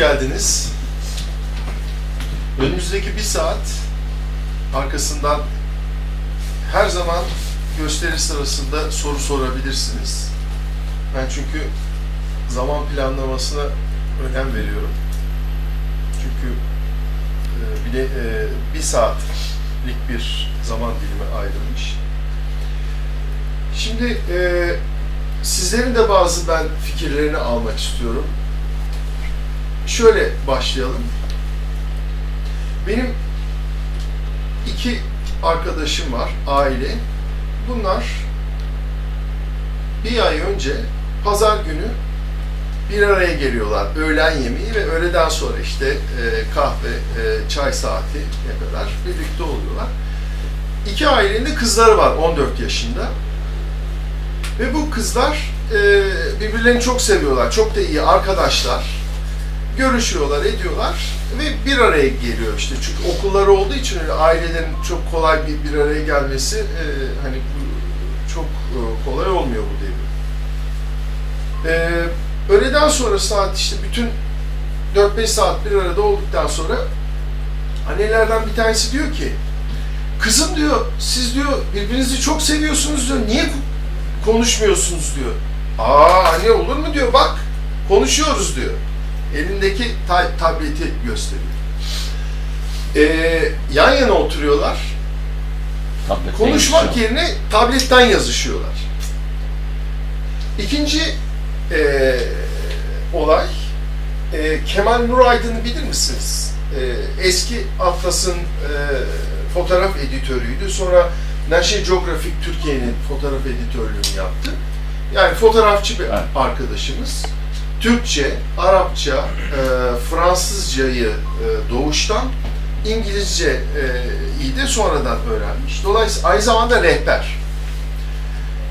geldiniz. Önümüzdeki bir saat arkasından her zaman gösteri sırasında soru sorabilirsiniz. Ben çünkü zaman planlamasına önem veriyorum. Çünkü e, bir de e, bir saatlik bir zaman dilimi ayrılmış. Şimdi e, sizlerin de bazı ben fikirlerini almak istiyorum. Şöyle başlayalım. Benim iki arkadaşım var, aile. Bunlar bir ay önce pazar günü bir araya geliyorlar. Öğlen yemeği ve öğleden sonra işte e, kahve, e, çay saati ne kadar birlikte oluyorlar. İki ailenin de kızları var 14 yaşında. Ve bu kızlar e, birbirlerini çok seviyorlar. Çok da iyi arkadaşlar. Görüşüyorlar, ediyorlar ve bir araya geliyor işte. Çünkü okulları olduğu için öyle ailelerin çok kolay bir, bir araya gelmesi e, hani çok e, kolay olmuyor bu devir. E, öğleden sonra saat işte bütün 4-5 saat bir arada olduktan sonra annelerden bir tanesi diyor ki kızım diyor siz diyor birbirinizi çok seviyorsunuz diyor niye konuşmuyorsunuz diyor. Aa anne olur mu diyor bak konuşuyoruz diyor. Elindeki ta- tableti gösteriyor. Ee, yan yana oturuyorlar. Tabletten Konuşmak geçiyor. yerine tabletten yazışıyorlar. İkinci eee, olay eee, Kemal Nuraydın'ı bilir misiniz? Eee, eski Atlas'ın eee, fotoğraf editörüydü. Sonra National Geographic Türkiye'nin fotoğraf editörlüğünü yaptı. Yani fotoğrafçı bir Evet. arkadaşımız. Türkçe, Arapça, eee, Fransızcayı eee, doğuştan, İngilizce iyi de sonradan öğrenmiş. Dolayısıyla aynı zamanda rehber.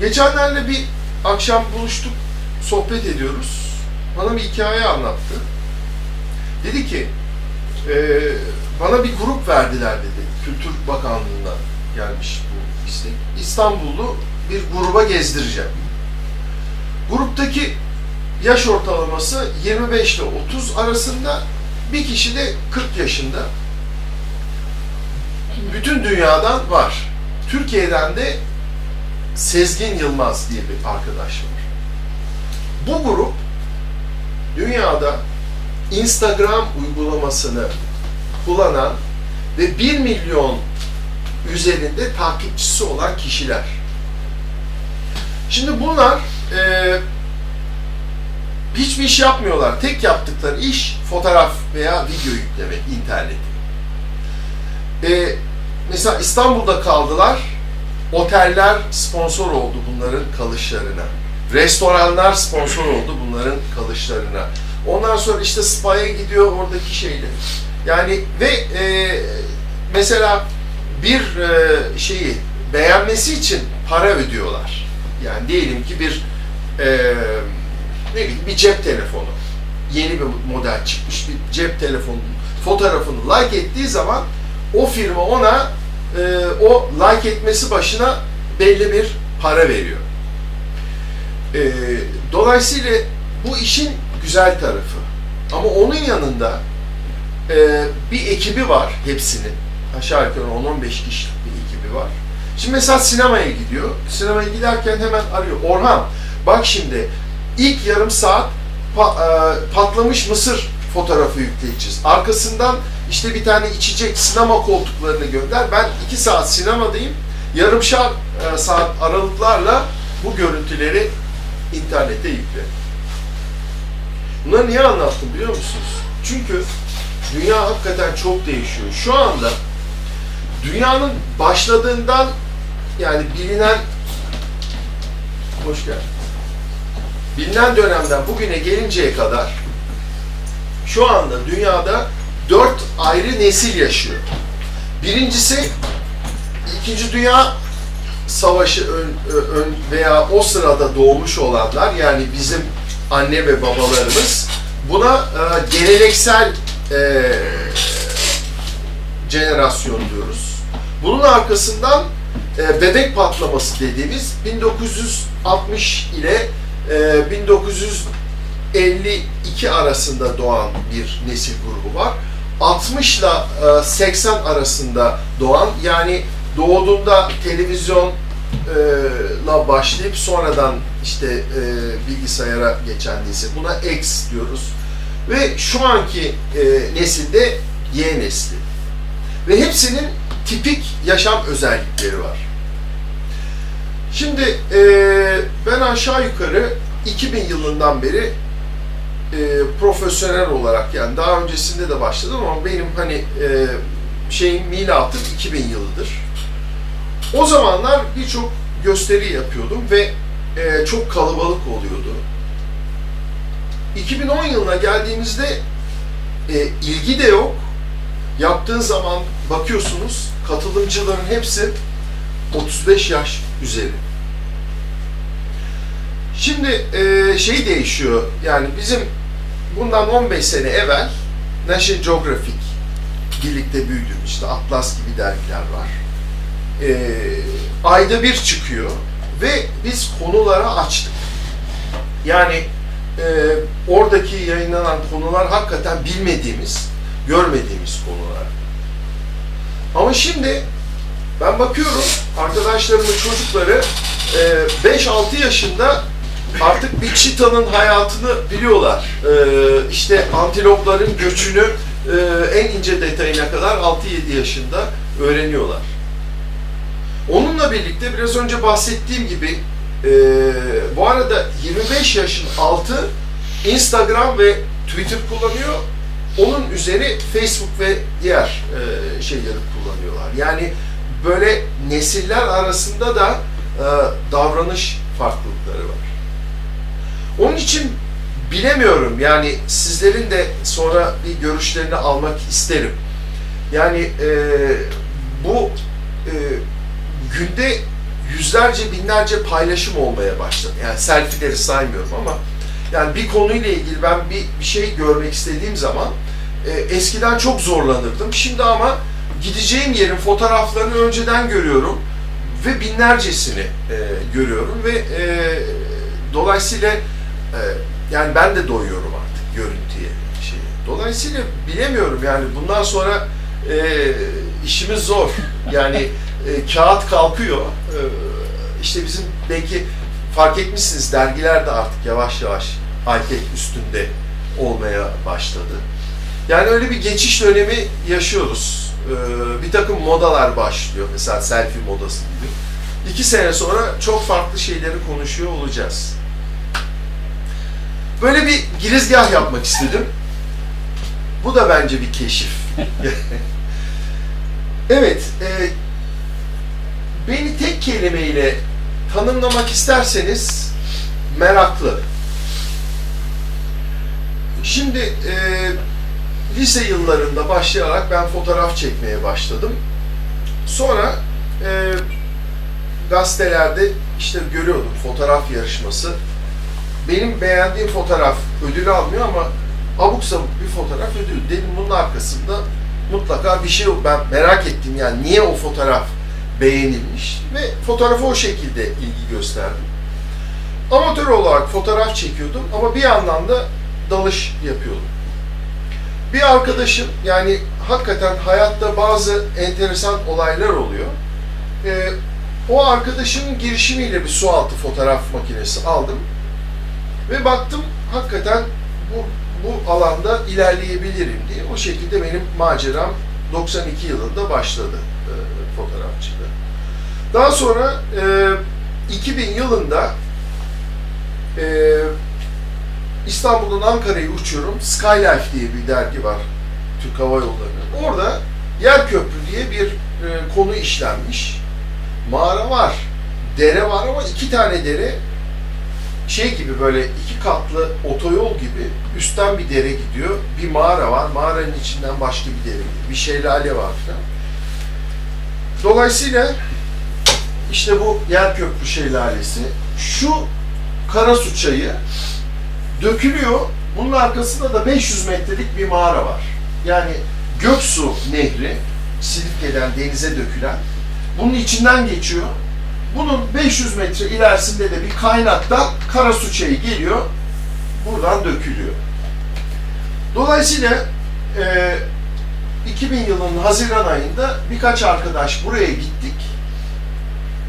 Geçenlerde bir akşam buluştuk, sohbet ediyoruz. Bana bir hikaye anlattı. Dedi ki, eee, bana bir grup verdiler dedi. Kültür Bakanlığı'ndan gelmiş bu istek. İstanbul'u bir gruba gezdireceğim. Gruptaki yaş ortalaması 25 ile 30 arasında, bir kişi de 40 yaşında. Bütün dünyadan var. Türkiye'den de Sezgin Yılmaz diye bir arkadaş var. Bu grup dünyada Instagram uygulamasını kullanan ve 1 milyon üzerinde takipçisi olan kişiler. Şimdi bunlar eee hiçbir iş yapmıyorlar. Tek yaptıkları iş fotoğraf veya video yüklemek internete. Ee, mesela İstanbul'da kaldılar. Oteller sponsor oldu bunların kalışlarına. Restoranlar sponsor oldu bunların kalışlarına. Ondan sonra işte spa'ya gidiyor oradaki şeyle. Yani ve e, mesela bir e, şeyi beğenmesi için para ödüyorlar. Yani diyelim ki bir e, ne bileyim bir cep telefonu. Yeni bir model çıkmış bir cep telefonu fotoğrafını like ettiği zaman o firma ona e, o like etmesi başına belli bir para veriyor. E, dolayısıyla bu işin güzel tarafı. Ama onun yanında e, bir ekibi var hepsinin. Aşağı yukarı 10-15 kişilik bir ekibi var. Şimdi mesela sinemaya gidiyor. Sinemaya giderken hemen arıyor. Orhan bak şimdi ilk yarım saat e, patlamış mısır fotoğrafı yükleyeceğiz. Arkasından işte bir tane içecek sinema koltuklarını gönder. Ben iki saat sinemadayım. Yarımşar e, saat aralıklarla bu görüntüleri internete yükle. Bunları niye anlattım biliyor musunuz? Çünkü dünya hakikaten çok değişiyor. Şu anda dünyanın başladığından yani bilinen hoş geldin. Bilinen dönemden bugüne gelinceye kadar şu anda dünyada dört ayrı nesil yaşıyor. Birincisi İkinci Dünya Savaşı ön, ön veya o sırada doğmuş olanlar yani bizim anne ve babalarımız buna e, geleneksel e, jenerasyon diyoruz. Bunun arkasından e, bebek patlaması dediğimiz 1960 ile e, 52 arasında doğan bir nesil grubu var. 60 ile e, 80 arasında doğan yani doğduğunda televizyonla başlayıp sonradan işte e, bilgisayara geçen nesil. Buna X diyoruz. Ve şu anki e, nesilde Y nesli. Ve hepsinin tipik yaşam özellikleri var. Şimdi e, ben aşağı yukarı 2000 yılından beri e, profesyonel olarak yani daha öncesinde de başladım ama benim hani e, şeyim milatım 2000 yılıdır. O zamanlar birçok gösteri yapıyordum ve e, çok kalabalık oluyordu. 2010 yılına geldiğimizde e, ilgi de yok. Yaptığın zaman bakıyorsunuz katılımcıların hepsi 35 yaş üzeri. Şimdi e, şey değişiyor. Yani bizim bundan 15 sene evvel National Geographic birlikte büyüdüğüm işte Atlas gibi dergiler var. E, ayda bir çıkıyor ve biz konulara açtık. Yani e, oradaki yayınlanan konular hakikaten bilmediğimiz, görmediğimiz konular. Ama şimdi ben bakıyorum arkadaşlarımın çocukları e, 5-6 yaşında artık bir çitanın hayatını biliyorlar. E, işte antilopların göçünü e, en ince detayına kadar 6-7 yaşında öğreniyorlar. Onunla birlikte biraz önce bahsettiğim gibi e, bu arada 25 yaşın altı Instagram ve Twitter kullanıyor. Onun üzeri Facebook ve diğer e, şeyleri kullanıyorlar. Yani böyle nesiller arasında da e, davranış farklılıkları var. Onun için bilemiyorum yani sizlerin de sonra bir görüşlerini almak isterim. Yani e, bu e, günde yüzlerce binlerce paylaşım olmaya başladı. Yani selfie'leri saymıyorum ama yani bir konuyla ilgili ben bir, bir şey görmek istediğim zaman e, eskiden çok zorlanırdım. Şimdi ama gideceğim yerin fotoğraflarını önceden görüyorum ve binlercesini e, görüyorum ve e, dolayısıyla e, yani ben de doyuyorum artık görüntüye. Şey. Dolayısıyla bilemiyorum yani bundan sonra e, işimiz zor. Yani e, kağıt kalkıyor. E, işte bizim belki fark etmişsiniz dergiler de artık yavaş yavaş iPad üstünde olmaya başladı. Yani öyle bir geçiş dönemi yaşıyoruz. Ee, bir takım modalar başlıyor. Mesela selfie modası gibi. İki sene sonra çok farklı şeyleri konuşuyor olacağız. Böyle bir girizgah yapmak istedim. Bu da bence bir keşif. evet, e, beni tek kelimeyle tanımlamak isterseniz meraklı. Şimdi e, lise yıllarında başlayarak ben fotoğraf çekmeye başladım. Sonra e, gazetelerde işte görüyordum fotoğraf yarışması. Benim beğendiğim fotoğraf ödül almıyor ama abuk sabuk bir fotoğraf ödül. Dedim bunun arkasında mutlaka bir şey yok. Ben merak ettim yani niye o fotoğraf beğenilmiş ve fotoğrafı o şekilde ilgi gösterdim. Amatör olarak fotoğraf çekiyordum ama bir yandan da dalış yapıyordum. Bir arkadaşım yani hakikaten hayatta bazı enteresan olaylar oluyor. Ee, o arkadaşımın girişimiyle bir sualtı fotoğraf makinesi aldım ve baktım hakikaten bu bu alanda ilerleyebilirim diye. O şekilde benim maceram 92 yılında başladı e, fotoğrafçılığı. Daha sonra e, 2000 yılında e, İstanbul'dan Ankara'ya uçuyorum. Skylife diye bir dergi var Türk Hava Yolları'nın. Orada Yer Köprü diye bir e, konu işlenmiş. Mağara var, dere var ama iki tane dere şey gibi böyle iki katlı otoyol gibi üstten bir dere gidiyor. Bir mağara var. Mağaranın içinden başka bir dere gidiyor. Bir şelale var falan. Dolayısıyla işte bu Yerköprü Şelalesi şu Karasu Çayı dökülüyor. Bunun arkasında da 500 metrelik bir mağara var. Yani Göksu Nehri Silifke'den denize dökülen bunun içinden geçiyor. Bunun 500 metre ilerisinde de bir kaynaktan Karasu Çayı geliyor. buradan dökülüyor. Dolayısıyla e, 2000 yılının Haziran ayında birkaç arkadaş buraya gittik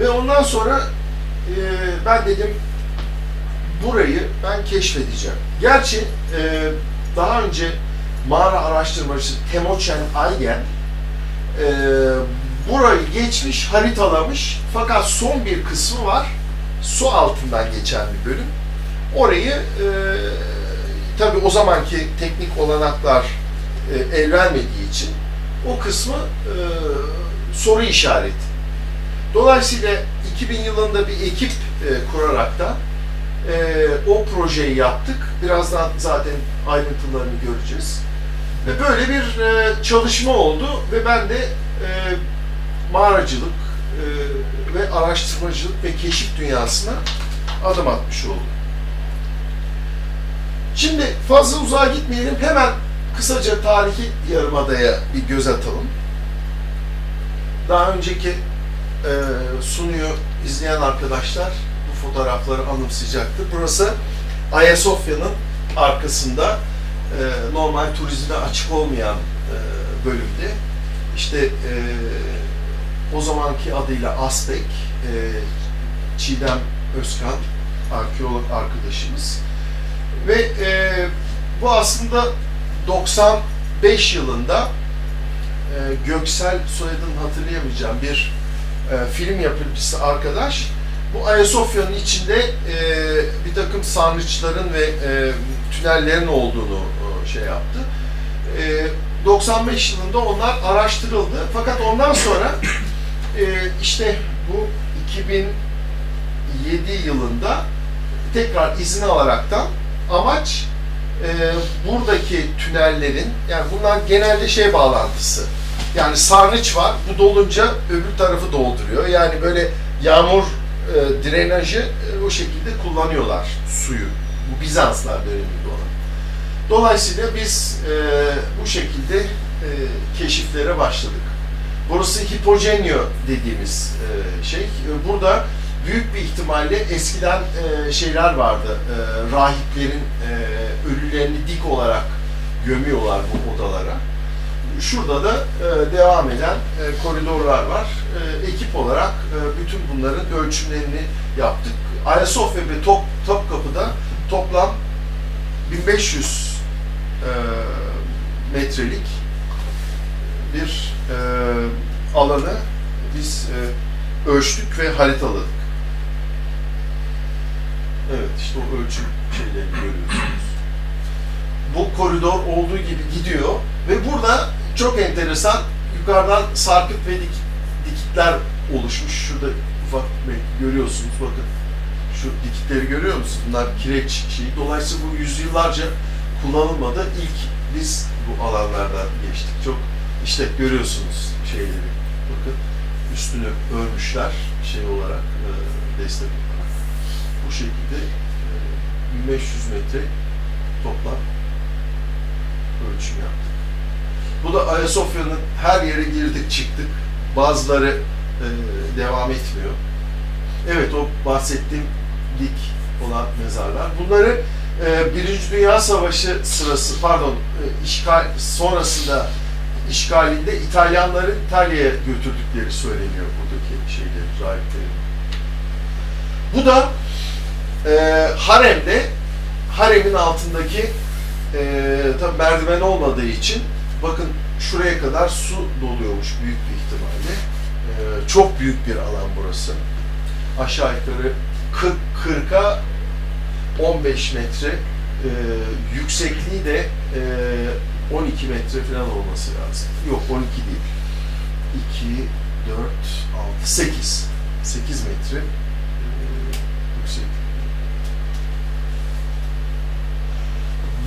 ve ondan sonra e, ben dedim burayı ben keşfedeceğim. Gerçi e, daha önce mağara araştırmacısı Temoçen Aygen e, burayı geçmiş, haritalamış fakat son bir kısmı var. Su altından geçen bir bölüm. Orayı e, tabi o zamanki teknik olanaklar e, el için o kısmı e, soru işareti. Dolayısıyla 2000 yılında bir ekip e, kurarak da e, o projeyi yaptık. Birazdan zaten ayrıntılarını göreceğiz. Ve böyle bir e, çalışma oldu ve ben de e, mağaracılık e, ve araştırmacılık ve keşif dünyasına adım atmış oldum. Şimdi fazla uzağa gitmeyelim. Hemen kısaca tarihi Yarımada'ya bir göz atalım. Daha önceki e, sunuyu izleyen arkadaşlar fotoğrafları anımsayacaktır. Burası Ayasofya'nın arkasında e, normal turizme açık olmayan e, bölümde. İşte e, o zamanki adıyla Aspek, e, Çiğdem Özkan, arkeolog arkadaşımız. Ve e, bu aslında 95 yılında e, Göksel soyadını hatırlayamayacağım bir e, film yapımcısı arkadaş bu Ayasofya'nın içinde e, bir takım sarnıçların ve e, tünellerin olduğunu e, şey yaptı. E, 95 yılında onlar araştırıldı. Fakat ondan sonra e, işte bu 2007 yılında tekrar izin alaraktan amaç e, buradaki tünellerin yani bunlar genelde şey bağlantısı. Yani sarnıç var. Bu dolunca öbür tarafı dolduruyor. Yani böyle yağmur e, drenajı e, o şekilde kullanıyorlar suyu. Bu Bizanslar döneminde olan. Dolayısıyla biz e, bu şekilde e, keşiflere başladık. Burası hipojenyo dediğimiz e, şey. E, Burada büyük bir ihtimalle eskiden e, şeyler vardı. E, rahiplerin e, ölülerini dik olarak gömüyorlar bu odalara. Şurada da e, devam eden e, koridorlar var. E, ekip olarak e, bütün bunların ölçümlerini yaptık. Ayasofya ve Top, Topkapı'da toplam 1500 e, metrelik bir e, alanı biz e, ölçtük ve haritaladık. Evet işte o ölçüm şeylerini görüyorsunuz. Bu koridor olduğu gibi gidiyor ve burada çok enteresan yukarıdan sarkıt ve dik, dikitler oluşmuş. Şurada ufak görüyorsunuz bakın. Şu dikitleri görüyor musunuz? Bunlar kireç şeyi. Dolayısıyla bu yüzyıllarca kullanılmadı. İlk biz bu alanlardan geçtik. Çok işte görüyorsunuz şeyleri. Bakın üstünü örmüşler şey olarak e, destek olarak. Bu şekilde e, 1500 metre toplam ölçüm yaptık. Bu da Ayasofya'nın her yere girdik çıktık. Bazıları e, devam etmiyor. Evet o bahsettiğim dik olan mezarlar. Bunları e, Birinci Dünya Savaşı sırası, pardon, e, işgal sonrasında işgalinde İtalyanların İtalya'ya götürdükleri söyleniyor buradaki şeyleri, rahipleri. Bu da e, haremde, haremin altındaki e, tabi merdiven olmadığı için bakın şuraya kadar su doluyormuş büyük bir ihtimalle. E, çok büyük bir alan burası. Aşağı yukarı 40 40'a 15 metre e, yüksekliği de e, 12 metre falan olması lazım. Yok 12 değil. 2, 4, 6, 8. 8 metre e, yükseklik.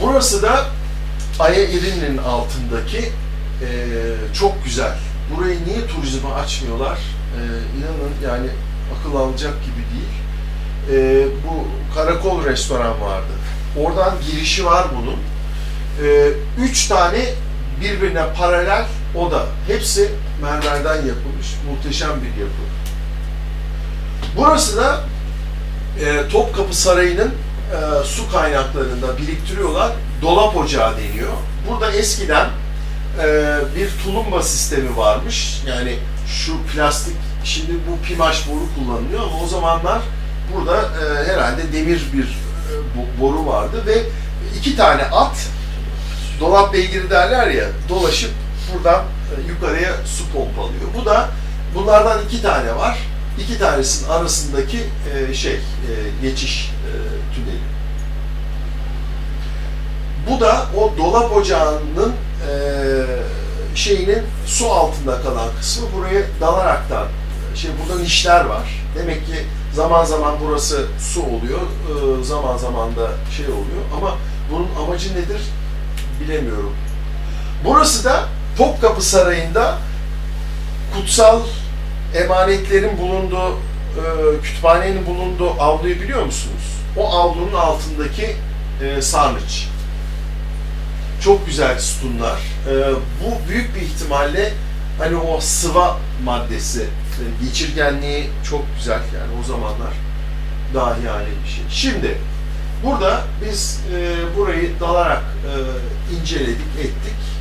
Burası da Aya İrinli'nin altındaki e, çok güzel. Burayı niye turizme açmıyorlar? E, inanın yani akıl alacak gibi değil. E, bu Karakol restoran vardı. Oradan girişi var bunun. E, üç tane birbirine paralel oda. Hepsi mermerden yapılmış. Muhteşem bir yapı. Burası da e, Topkapı Sarayı'nın e, su kaynaklarında biriktiriyorlar. Dolap ocağı deniyor. Burada eskiden e, bir tulumba sistemi varmış. Yani şu plastik, şimdi bu pimaş boru kullanılıyor ama o zamanlar burada e, herhalde demir bir e, bo- boru vardı ve iki tane at dolap beygiri derler ya dolaşıp buradan e, yukarıya su pompalıyor. Bu da bunlardan iki tane var. İki tanesinin arasındaki e, şey e, geçiş e, tüneli. Bu da o dolap ocağının e, şeyinin su altında kalan kısmı buraya dalaraktan şey burada nişler var. Demek ki zaman zaman burası su oluyor, e, zaman zaman da şey oluyor ama bunun amacı nedir bilemiyorum. Burası da Topkapı Sarayı'nda kutsal emanetlerin bulunduğu, e, kütüphanenin bulunduğu avluyu biliyor musunuz? O avlunun altındaki e, sarnıç. Çok güzel sütunlar. E, bu büyük bir ihtimalle hani o sıva maddesi, e, geçirgenliği çok güzel yani o zamanlar dahi bir şey. Şimdi burada biz e, burayı dalarak e, inceledik, ettik.